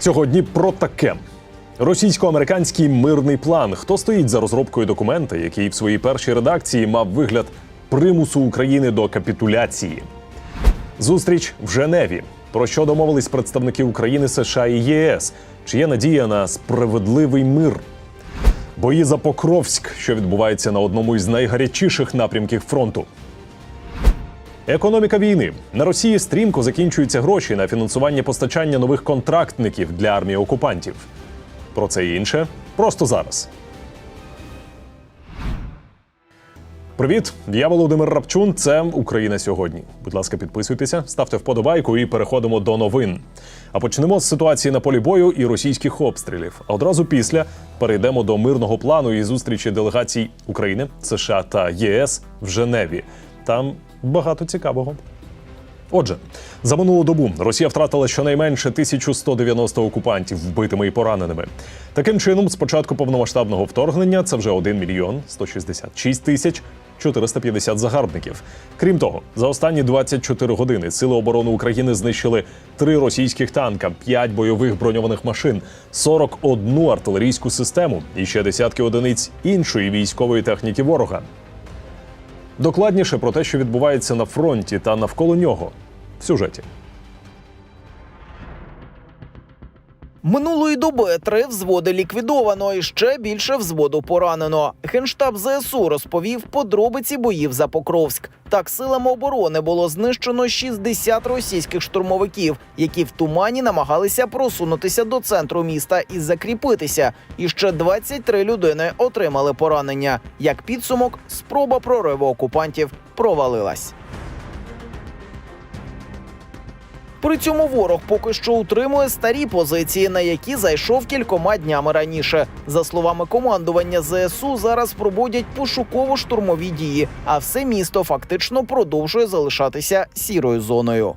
Сьогодні про таке. Російсько-американський мирний план. Хто стоїть за розробкою документа, який в своїй першій редакції мав вигляд примусу України до капітуляції? Зустріч в Женеві. Про що домовились представники України, США і ЄС? Чи є надія на справедливий мир? Бої за Покровськ, що відбувається на одному із найгарячіших напрямків фронту. Економіка війни на Росії стрімко закінчуються гроші на фінансування постачання нових контрактників для армії окупантів. Про це і інше просто зараз. Привіт, я Володимир Рапчун. Це Україна сьогодні. Будь ласка, підписуйтеся, ставте вподобайку і переходимо до новин. А почнемо з ситуації на полі бою і російських обстрілів. А одразу після перейдемо до мирного плану і зустрічі делегацій України, США та ЄС в Женеві. Там багато цікавого. Отже, за минулу добу Росія втратила щонайменше 1190 окупантів вбитими і пораненими. Таким чином, з початку повномасштабного вторгнення це вже 1 мільйон 166 тисяч 450 загарбників. Крім того, за останні 24 години Сили оборони України знищили три російських танка, 5 бойових броньованих машин, 41 артилерійську систему і ще десятки одиниць іншої військової техніки ворога. Докладніше про те, що відбувається на фронті та навколо нього в сюжеті. Минулої доби три взводи ліквідовано і ще більше взводу поранено. Генштаб ЗСУ розповів подробиці боїв за Покровськ. Так, силами оборони було знищено 60 російських штурмовиків, які в тумані намагалися просунутися до центру міста і закріпитися. І ще 23 людини отримали поранення. Як підсумок, спроба прориву окупантів провалилась. При цьому ворог поки що утримує старі позиції, на які зайшов кількома днями раніше. За словами командування ЗСУ, зараз проводять пошуково-штурмові дії, а все місто фактично продовжує залишатися сірою зоною.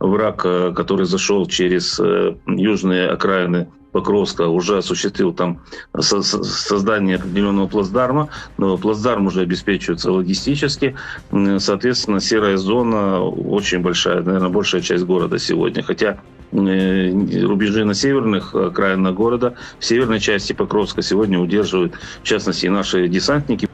враг, э, который зашел через э, южные окраины Покровска, уже осуществил там со- со- создание определенного плацдарма, но плацдарм уже обеспечивается логистически. Соответственно, серая зона очень большая, наверное, большая часть города сегодня. Хотя э, рубежи на северных окраинах города, в северной части Покровска сегодня удерживают, в частности, наши десантники.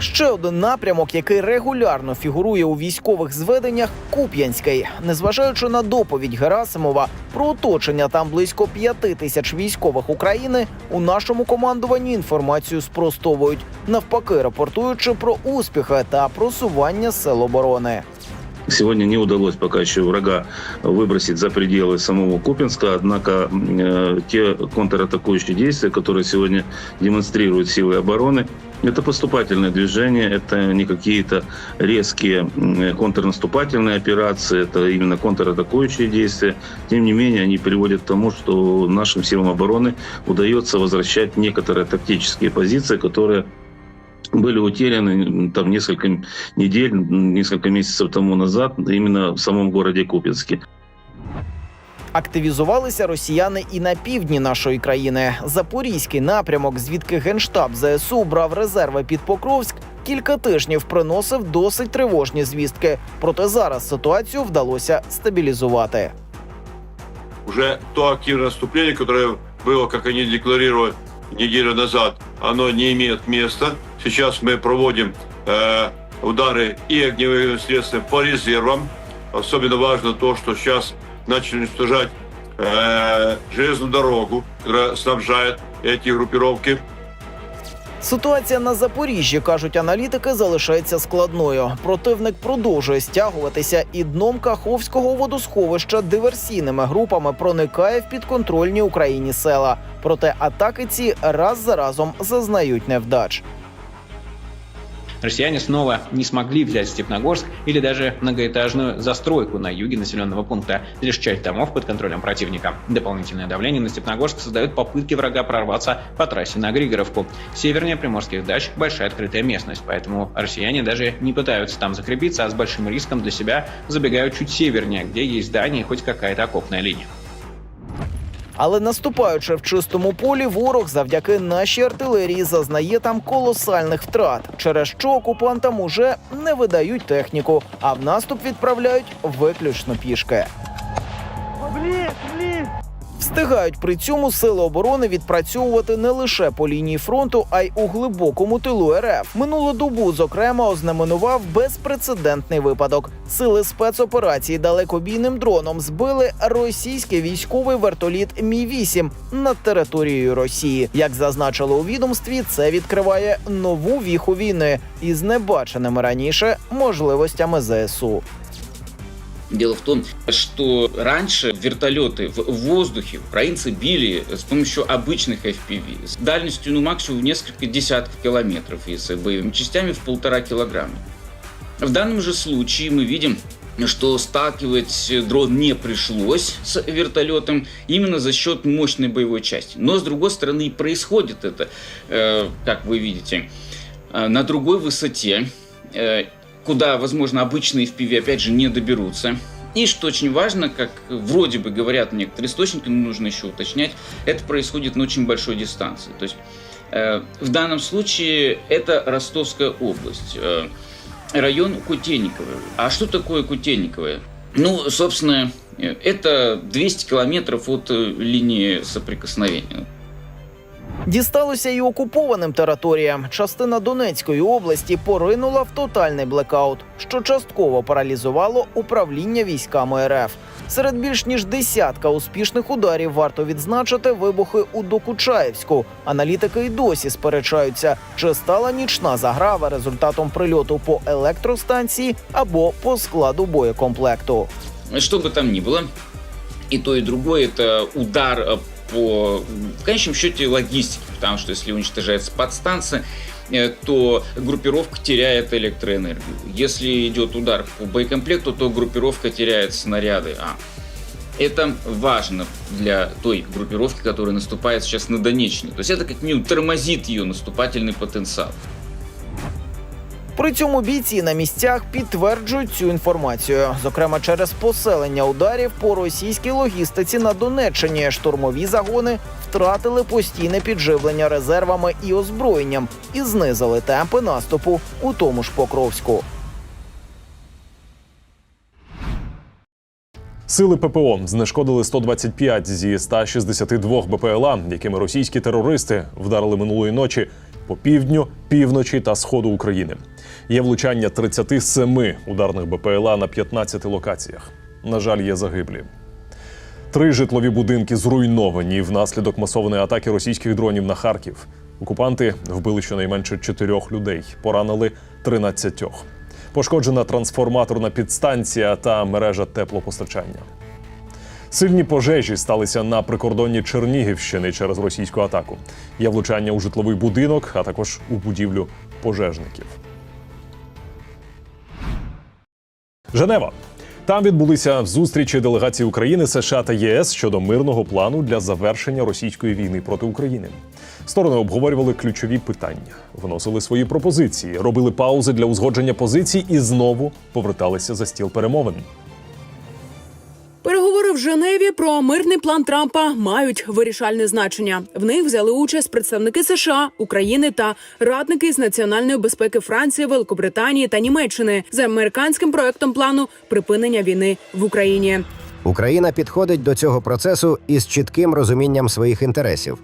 Ще один напрямок, який регулярно фігурує у військових зведеннях Куп'янський. Незважаючи на доповідь Герасимова про оточення там близько п'яти тисяч військових України, у нашому командуванні інформацію спростовують, навпаки, рапортуючи про успіхи та просування сил оборони. Сегодня не удалось пока еще врага выбросить за пределы самого Купинска, однако э, те контратакующие действия, которые сегодня демонстрируют силы обороны, это поступательное движение, это не какие-то резкие контрнаступательные операции, это именно контратакующие действия. Тем не менее, они приводят к тому, что нашим силам обороны удается возвращать некоторые тактические позиции, которые были утеряны м, там несколько недель, м, несколько месяцев тому назад именно в самом городе Купинске. Активізувалися росіяни і на півдні нашої країни. Запорізький напрямок, звідки генштаб ЗСУ брав резерви під Покровськ, кілька тижнів приносив досить тривожні звістки. Проте зараз ситуацію вдалося стабілізувати. уже то активное наступление, которое было, как они декларируют неделю назад, оно не имеет места. Сейчас мы проводим э, удары и огневыми средствами по резервам. Особенно важно то, что сейчас начали уничтожать э, железную дорогу, которая снабжает эти группировки. Ситуація на Запоріжжі, кажуть аналітики, залишається складною. Противник продовжує стягуватися і дном Каховського водосховища диверсійними групами проникає в підконтрольні Україні села. Проте атаки ці раз за разом зазнають невдач. Россияне снова не смогли взять Степногорск или даже многоэтажную застройку на юге населенного пункта, лишь часть домов под контролем противника. Дополнительное давление на Степногорск создает попытки врага прорваться по трассе на Григоровку. Севернее Приморских дач большая открытая местность, поэтому россияне даже не пытаются там закрепиться, а с большим риском для себя забегают чуть севернее, где есть здание и хоть какая-то окопная линия. Але наступаючи в чистому полі, ворог завдяки нашій артилерії зазнає там колосальних втрат, через що окупантам уже не видають техніку, а в наступ відправляють виключно пішки. Встигають при цьому сили оборони відпрацьовувати не лише по лінії фронту, а й у глибокому тилу РФ. Минулу добу, зокрема, ознаменував безпрецедентний випадок. Сили спецоперації далекобійним дроном збили російський військовий вертоліт Мі 8 над територією Росії. Як зазначили у відомстві, це відкриває нову віху війни із небаченими раніше можливостями ЗСУ. Дело в том, что раньше вертолеты в воздухе украинцы били с помощью обычных FPV с дальностью ну, максимум в несколько десятков километров и с боевыми частями в полтора килограмма. В данном же случае мы видим, что сталкивать дрон не пришлось с вертолетом именно за счет мощной боевой части. Но с другой стороны и происходит это, э, как вы видите, э, на другой высоте, э, куда, возможно, обычные FPV опять же не доберутся. И что очень важно, как вроде бы говорят некоторые источники, но нужно еще уточнять, это происходит на очень большой дистанции. То есть э, в данном случае это Ростовская область, э, район Кутейниково. А что такое Кутейниково? Ну, собственно, э, это 200 километров от э, линии соприкосновения. Дісталося й окупованим територіям. Частина Донецької області поринула в тотальний блекаут, що частково паралізувало управління військами РФ. Серед більш ніж десятка успішних ударів варто відзначити вибухи у Докучаєвську. Аналітики й досі сперечаються, чи стала нічна заграва результатом прильоту по електростанції або по складу боєкомплекту. Что бы там ни было, и то, и другое это удар э, по, в конечном счете, логистике, потому что если уничтожается подстанция, э, то группировка теряет электроэнергию. Если идет удар по боекомплекту, то группировка теряет снаряды. А это важно для той группировки, которая наступает сейчас на Донеччине. То есть это как минимум тормозит ее наступательный потенциал. При цьому бійці на місцях підтверджують цю інформацію, зокрема через поселення ударів по російській логістиці на Донеччині. Штурмові загони втратили постійне підживлення резервами і озброєнням і знизили темпи наступу у тому ж Покровську. Сили ППО знешкодили 125 зі 162 БПЛА, якими російські терористи вдарили минулої ночі по півдню, півночі та сходу України. Є влучання 37 ударних БПЛА на 15 локаціях. На жаль, є загиблі. Три житлові будинки зруйновані внаслідок масованої атаки російських дронів на Харків. Окупанти вбили щонайменше чотирьох людей, поранили 13. Пошкоджена трансформаторна підстанція та мережа теплопостачання. Сильні пожежі сталися на прикордонні Чернігівщини через російську атаку. Є влучання у житловий будинок, а також у будівлю пожежників. Женева. Там відбулися зустрічі делегацій України, США та ЄС щодо мирного плану для завершення російської війни проти України. Сторони обговорювали ключові питання, виносили свої пропозиції, робили паузи для узгодження позицій і знову поверталися за стіл перемовин. Женеві про мирний план Трампа мають вирішальне значення. В них взяли участь представники США, України та радники з національної безпеки Франції, Великобританії та Німеччини за американським проектом плану припинення війни в Україні. Україна підходить до цього процесу із чітким розумінням своїх інтересів.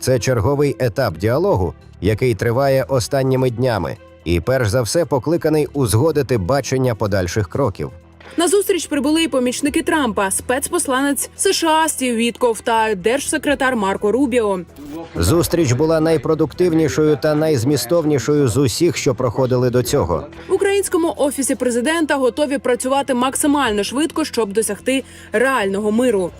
Це черговий етап діалогу, який триває останніми днями, і перш за все покликаний узгодити бачення подальших кроків. На зустріч прибули і помічники Трампа, спецпосланець США Стів Вітков та держсекретар Марко Рубіо. Зустріч була найпродуктивнішою та найзмістовнішою з усіх, що проходили до цього. В українському офісі президента готові працювати максимально швидко, щоб досягти реального миру.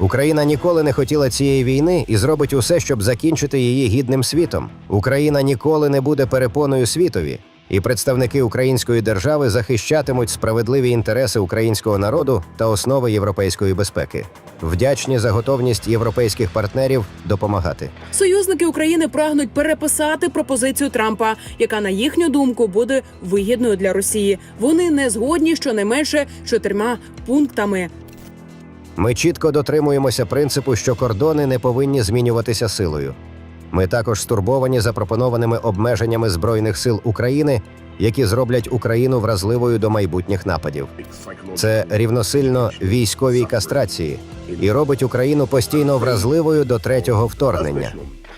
Україна ніколи не хотіла цієї війни і зробить усе, щоб закінчити її гідним світом. Україна ніколи не буде перепоною світові, і представники української держави захищатимуть справедливі інтереси українського народу та основи європейської безпеки. Вдячні за готовність європейських партнерів допомагати. Союзники України прагнуть переписати пропозицію Трампа, яка на їхню думку буде вигідною для Росії. Вони не згодні щонайменше чотирма пунктами. Ми чітко дотримуємося принципу, що кордони не повинні змінюватися силою. Ми також стурбовані запропонованими обмеженнями збройних сил України які зроблять Україну вразливою до майбутніх нападів. Це рівносильно військовій кастрації і робить Україну постійно вразливою до третього вторгнення.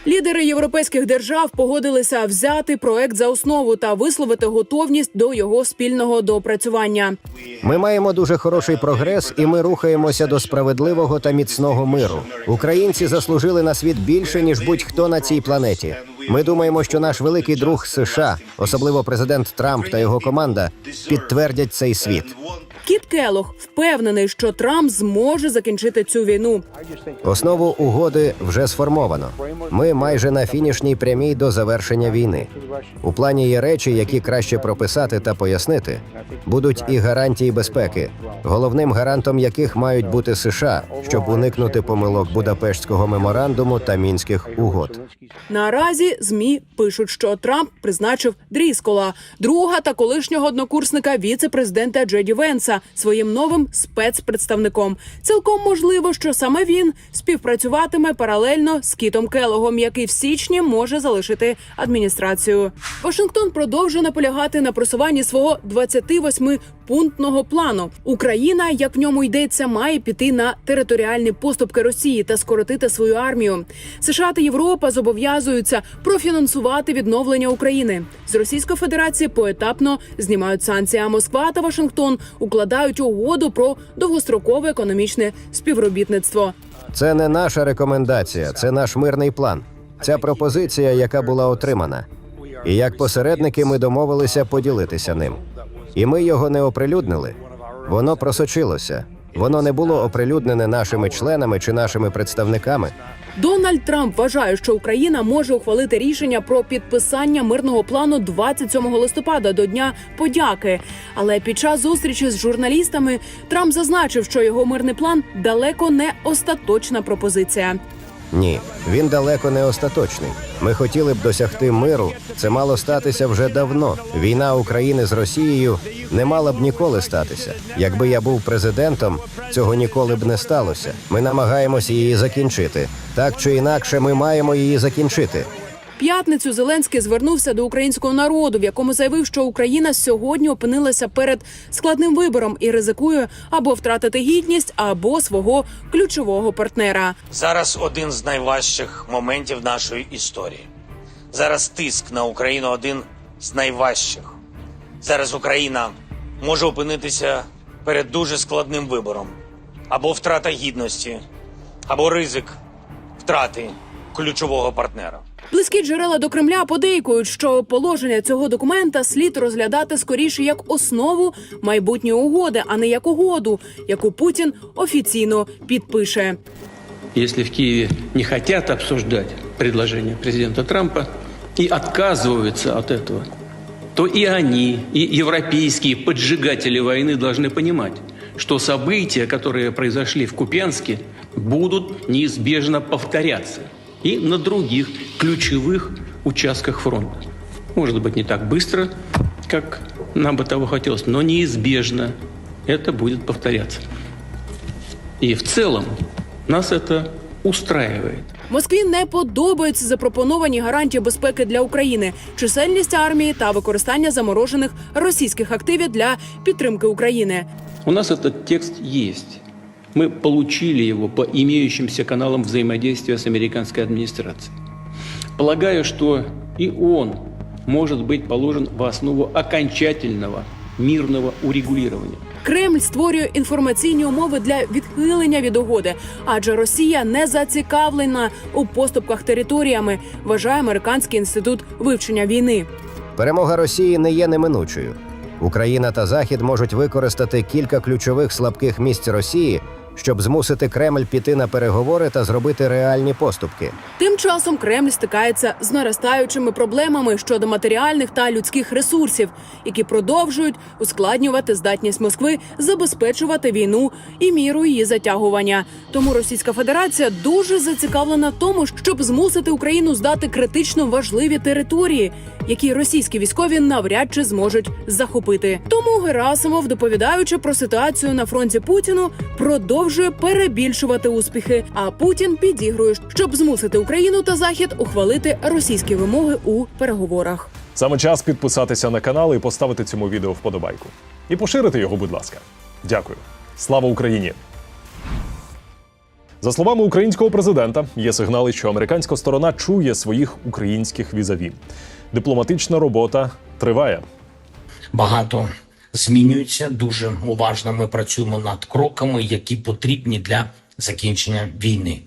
Лідери європейських держав погодилися взяти проект за основу та висловити готовність до його спільного доопрацювання. Ми маємо дуже хороший прогрес, і ми рухаємося до справедливого та міцного миру. Українці заслужили на світ більше ніж будь-хто на цій планеті. Ми думаємо, що наш великий друг США, особливо президент Трамп та його команда, підтвердять цей світ. Кіт Келох впевнений, що Трамп зможе закінчити цю війну. Основу угоди вже сформовано. Ми майже на фінішній прямій до завершення війни. У плані є речі, які краще прописати та пояснити. Будуть і гарантії безпеки, головним гарантом яких мають бути США, щоб уникнути помилок Будапештського меморандуму та мінських угод. Наразі змі пишуть, що Трамп призначив Дріскола, друга та колишнього однокурсника віце-президента Джеді Венса, своїм новим спецпредставником. Цілком можливо, що саме він співпрацюватиме паралельно з Кітом Келогом, який в січні може залишити адміністрацію. Вашингтон продовжує наполягати на просуванні свого 28-пунктного плану. Україна, як в ньому йдеться, має піти на територіальні поступки Росії та скоротити свою армію. США та Європа зобов'язуються профінансувати відновлення України. З Російської Федерації поетапно знімають санкції. А Москва та Вашингтон укладають угоду про довгострокове економічне співробітництво. Це не наша рекомендація, це наш мирний план. Ця пропозиція, яка була отримана. І як посередники ми домовилися поділитися ним. І ми його не оприлюднили. Воно просочилося. Воно не було оприлюднене нашими членами чи нашими представниками. Дональд Трамп вважає, що Україна може ухвалити рішення про підписання мирного плану 27 листопада до Дня подяки. Але під час зустрічі з журналістами Трамп зазначив, що його мирний план далеко не остаточна пропозиція. Ні, він далеко не остаточний. Ми хотіли б досягти миру. Це мало статися вже давно. Війна України з Росією не мала б ніколи статися. Якби я був президентом, цього ніколи б не сталося. Ми намагаємося її закінчити. Так чи інакше, ми маємо її закінчити. П'ятницю Зеленський звернувся до українського народу, в якому заявив, що Україна сьогодні опинилася перед складним вибором і ризикує або втратити гідність, або свого ключового партнера. Зараз один з найважчих моментів нашої історії. Зараз тиск на Україну один з найважчих. Зараз Україна може опинитися перед дуже складним вибором: або втрата гідності, або ризик втрати ключового партнера. Близькі джерела до Кремля подейкують, що положення цього документа слід розглядати скоріше як основу майбутньої угоди, а не як угоду, яку Путін офіційно підпише. Если в Киеве не хотят обсуждать предложение президента Трампа и отказываются от этого, то и они, и европейские поджигатели войны должны понимать, что события, которые произошли в Купянске, будут неизбежно повторяться и на других ключевых участках фронта. Может быть, не так быстро, как нам бы того хотелось, но неизбежно это будет повторяться. И в целом нас это устраивает. Москві не подобаються запропоновані гарантії безпеки для України, чисельність армії та використання заморожених російських активів для підтримки України. У нас этот текст есть. Мы получили его по имеющимся каналам взаимодействия с американской администрацией. Полагаю, что и он может быть положен в основу окончательного мирного урегулирования. Кремль створює інформаційні умови для відхилення від угоди, адже Росія не зацікавлена у поступках територіями, вважає американський інститут вивчення війни. Перемога Росії не є неминучою. Україна та Захід можуть використати кілька ключових слабких місць Росії, щоб змусити Кремль піти на переговори та зробити реальні поступки. Тим часом Кремль стикається з наростаючими проблемами щодо матеріальних та людських ресурсів, які продовжують ускладнювати здатність Москви забезпечувати війну і міру її затягування. Тому Російська Федерація дуже зацікавлена в тому, щоб змусити Україну здати критично важливі території, які російські військові навряд чи зможуть захопити. Тому Герасимов, доповідаючи про ситуацію на фронті Путіну, продовжує перебільшувати успіхи. А Путін підігрує, щоб змусити Україну та Захід ухвалити російські вимоги у переговорах. Саме час підписатися на канал і поставити цьому відео вподобайку. І поширити його, будь ласка. Дякую. Слава Україні! За словами українського президента, є сигнали, що американська сторона чує своїх українських візаві. Дипломатична робота триває. багато змінюється. Дуже уважно ми працюємо над кроками, які потрібні для закінчення війни.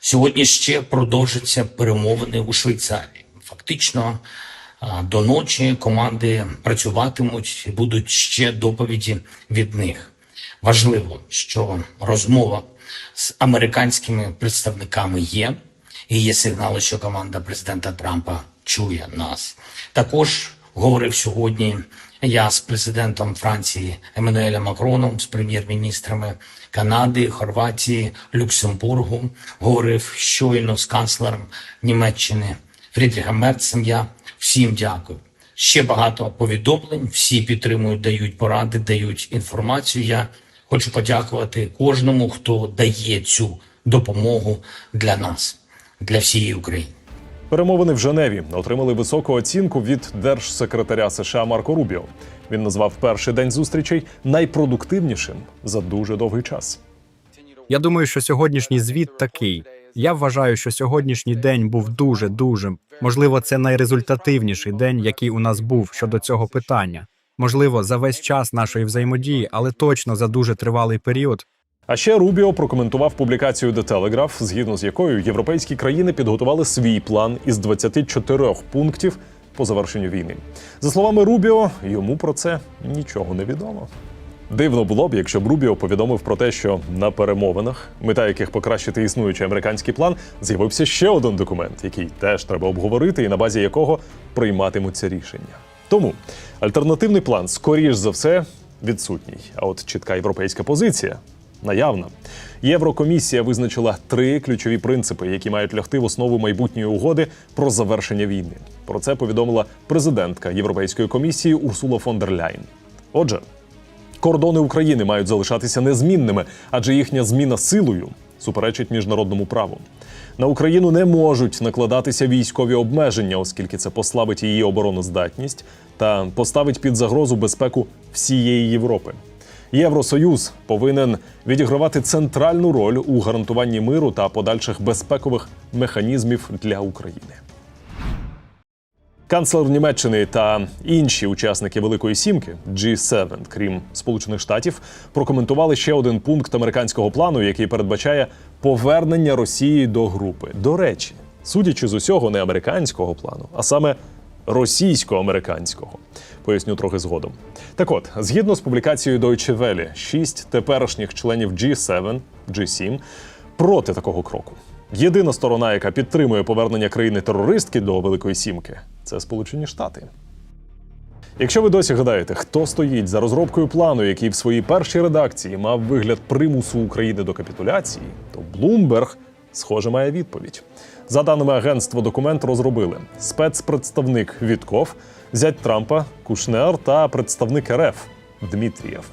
Сьогодні ще продовжаться перемовини у Швейцарії. Фактично до ночі команди працюватимуть і будуть ще доповіді від них. Важливо, що розмова з американськими представниками є, і є сигнали, що команда президента Трампа чує нас. Також говорив сьогодні я з президентом Франції Еммануелем Макроном, з прем'єр-міністрами Канади, Хорватії, Люксембургу. Говорив щойно з канцлером Німеччини Фрідріхом Мерцем. Я всім дякую. Ще багато повідомлень. Всі підтримують, дають поради, дають інформацію. Я хочу подякувати кожному, хто дає цю допомогу для нас, для всієї України. Перемовини в Женеві отримали високу оцінку від держсекретаря США Марко Рубіо. Він назвав перший день зустрічей найпродуктивнішим за дуже довгий час. Я думаю, що сьогоднішній звіт такий. Я вважаю, що сьогоднішній день був дуже дуже можливо, це найрезультативніший день, який у нас був щодо цього питання. Можливо, за весь час нашої взаємодії, але точно за дуже тривалий період. А ще Рубіо прокоментував публікацію The Telegraph, згідно з якою європейські країни підготували свій план із 24 пунктів по завершенню війни. За словами Рубіо, йому про це нічого не відомо. Дивно було б, якщо б Рубіо повідомив про те, що на перемовинах, мета яких покращити існуючий американський план, з'явився ще один документ, який теж треба обговорити, і на базі якого прийматимуться рішення. Тому альтернативний план, скоріш за все, відсутній. А от чітка європейська позиція наявна. Єврокомісія визначила три ключові принципи, які мають лягти в основу майбутньої угоди про завершення війни. Про це повідомила президентка Європейської комісії Урсула фон дер Ляйн. Отже, кордони України мають залишатися незмінними, адже їхня зміна силою суперечить міжнародному праву. На Україну не можуть накладатися військові обмеження, оскільки це послабить її обороноздатність та поставить під загрозу безпеку всієї Європи. Євросоюз повинен відігравати центральну роль у гарантуванні миру та подальших безпекових механізмів для України. Канцлер Німеччини та інші учасники Великої Сімки G7, крім Сполучених Штатів, прокоментували ще один пункт американського плану, який передбачає повернення Росії до групи. До речі, судячи з усього, не американського плану, а саме російсько-американського. Поясню трохи згодом. Так от, згідно з публікацією Deutsche Welle, шість теперішніх членів G7, G7 проти такого кроку. Єдина сторона, яка підтримує повернення країни-терористки до Великої Сімки, це Сполучені Штати. Якщо ви досі гадаєте, хто стоїть за розробкою плану, який в своїй першій редакції мав вигляд примусу України до капітуляції, то Bloomberg, схоже, має відповідь. За даними агентства, документ розробили спецпредставник Вітков, зять Трампа, Кушнер та представник РФ Дмитрієв.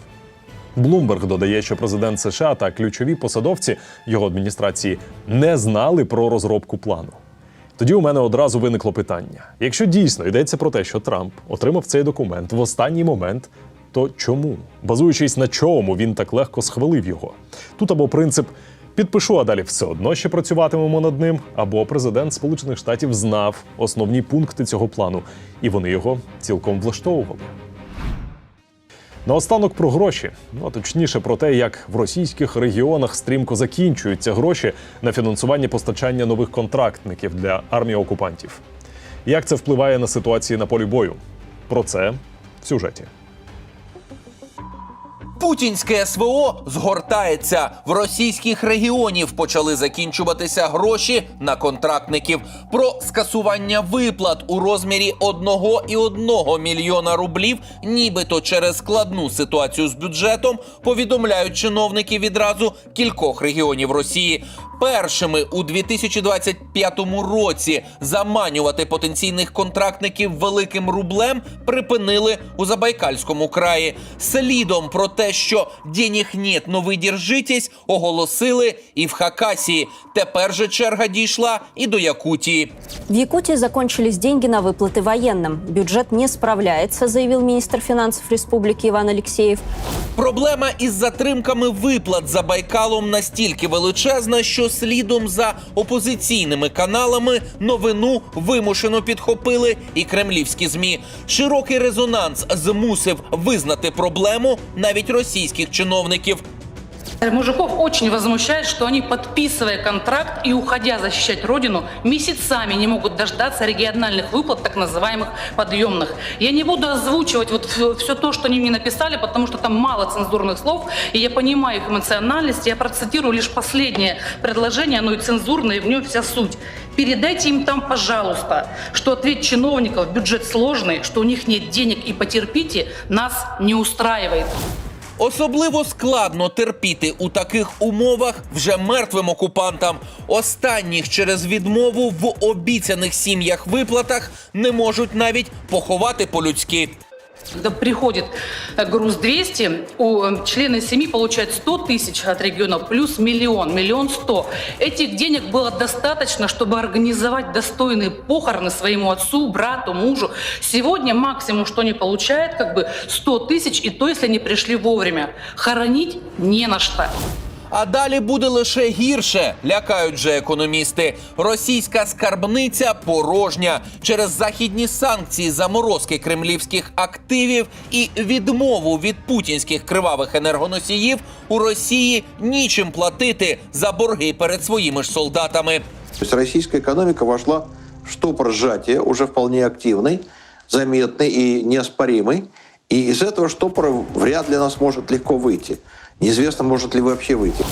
Блумберг додає, що президент США та ключові посадовці його адміністрації не знали про розробку плану. Тоді у мене одразу виникло питання: якщо дійсно йдеться про те, що Трамп отримав цей документ в останній момент, то чому? Базуючись на чому він так легко схвалив його? Тут або принцип підпишу, а далі все одно ще працюватимемо над ним, або президент Сполучених Штатів знав основні пункти цього плану, і вони його цілком влаштовували. Наостанок про гроші, ну а точніше про те, як в російських регіонах стрімко закінчуються гроші на фінансування постачання нових контрактників для армії окупантів. Як це впливає на ситуації на полі бою? Про це в сюжеті. Путінське СВО згортається. В російських регіонів почали закінчуватися гроші на контрактників. Про скасування виплат у розмірі 1,1 мільйона рублів, нібито через складну ситуацію з бюджетом, повідомляють чиновники відразу кількох регіонів Росії першими у 2025 році заманювати потенційних контрактників великим рублем припинили у Забайкальському краї. Слідом про те, що денег нет, но ви держитесь, оголосили і в Хакасії. Тепер же черга дійшла і до Якутії. В Якутии закончились деньги на выплаты военным. Бюджет не справляется, заявил министр финансов республики Иван Алексеев. Проблема із затримками виплат за Байкалом настільки величезна, що слідом за опозиційними каналами новину вимушено підхопили і кремлівські змі. Широкий резонанс змусив визнати проблему навіть російських чиновників. Мужиков очень возмущает, что они, подписывая контракт и уходя защищать родину, месяцами не могут дождаться региональных выплат, так называемых подъемных. Я не буду озвучивать вот все то, что они мне написали, потому что там мало цензурных слов, и я понимаю их эмоциональность. Я процитирую лишь последнее предложение, оно и цензурное, и в нем вся суть. Передайте им там, пожалуйста, что ответ чиновников, бюджет сложный, что у них нет денег и потерпите, нас не устраивает. Особливо складно терпіти у таких умовах вже мертвим окупантам. Останніх через відмову в обіцяних сім'ях виплатах не можуть навіть поховати по-людськи. Когда приходит э, груз 200, у э, члены семьи получают 100 тысяч от регионов плюс миллион, миллион сто. Этих денег было достаточно, чтобы организовать достойные похороны своему отцу, брату, мужу. Сегодня максимум, что они получают, как бы 100 тысяч, и то, если они пришли вовремя. Хоронить не на что. А далі буде лише гірше, лякають же економісти. Російська скарбниця порожня через західні санкції, заморозки кремлівських активів і відмову від путінських кривавих енергоносіїв у Росії нічим платити за борги перед своїми ж солдатами. То есть российская экономика вошла в штопор сжатия, уже вполне активный, заметный и неоспоримый. И из этого штопора вряд ли она сможет легко выйти. Неизвестно, может ли вообще выйти.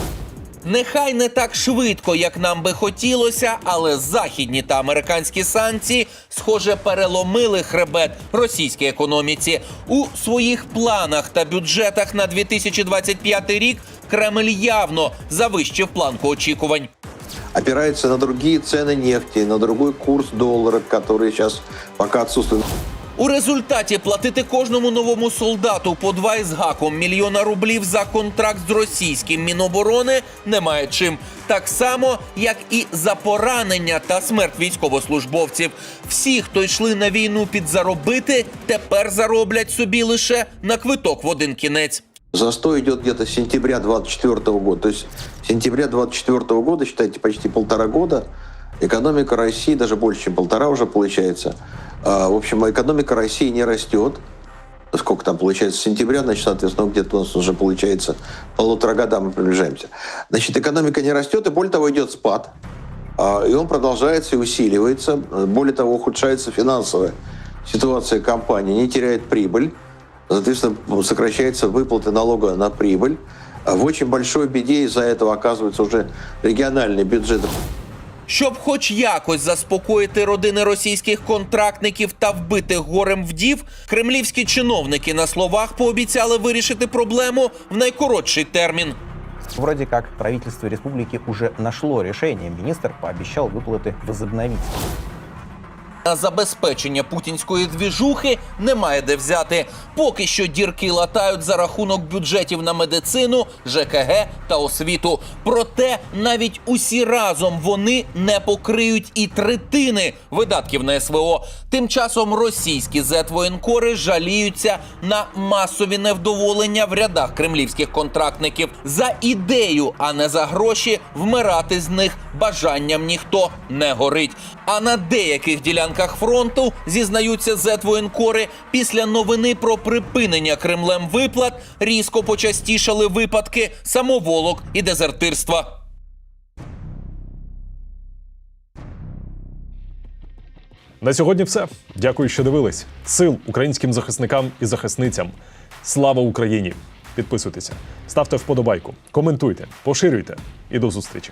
Нехай не так швидко, як нам би хотілося, але західні та американські санкції, схоже, переломили хребет російській економіці. У своїх планах та бюджетах на 2025 рік Кремль явно завищив планку очікувань. Опирается на другие цены нефти, на другой курс доллара, который сейчас пока отсутствует. У результаті платити кожному новому солдату по два із гаком мільйона рублів за контракт з російським міноборони немає чим. Так само, як і за поранення та смерть військовослужбовців. Всі, хто йшли на війну підзаробити, тепер зароблять собі лише на квиток в один кінець. Застой идет где-то с сентября 24 года. То есть сентября 24 года, считайте, почти полтора года, экономика России, даже больше, чем полтора уже получается, в общем, экономика России не растет. Сколько там получается? С сентября, значит, соответственно, где-то у нас уже получается полутора года мы приближаемся. Значит, экономика не растет, и более того, идет спад. А, И он продолжается и усиливается. Более того, ухудшается финансовая ситуация компании, не теряет прибыль. Соответственно, сокращаются выплаты налога на прибыль. А В очень большой беде из-за этого оказывается уже региональный бюджет. Щоб хоч якось заспокоїти родини російських контрактників та вбитих горем вдів, кремлівські чиновники на словах пообіцяли вирішити проблему в найкоротший термін. Вроде как правительство республики уже нашло решение. Министр пообещал выплаты возобновить. На забезпечення путінської двіжухи немає де взяти. Поки що дірки латають за рахунок бюджетів на медицину, ЖКГ та освіту. Проте навіть усі разом вони не покриють і третини видатків на СВО. Тим часом російські зетвоєнкори жаліються на масові невдоволення в рядах кремлівських контрактників за ідею, а не за гроші. Вмирати з них бажанням ніхто не горить. А на деяких ділянках фронту зізнаються зетвоєнкори після новини про припинення Кремлем виплат різко почастішали випадки самоволок і дезертирства. На сьогодні все. Дякую, що дивились. Сил українським захисникам і захисницям. Слава Україні! Підписуйтеся, ставте вподобайку, коментуйте, поширюйте і до зустрічі.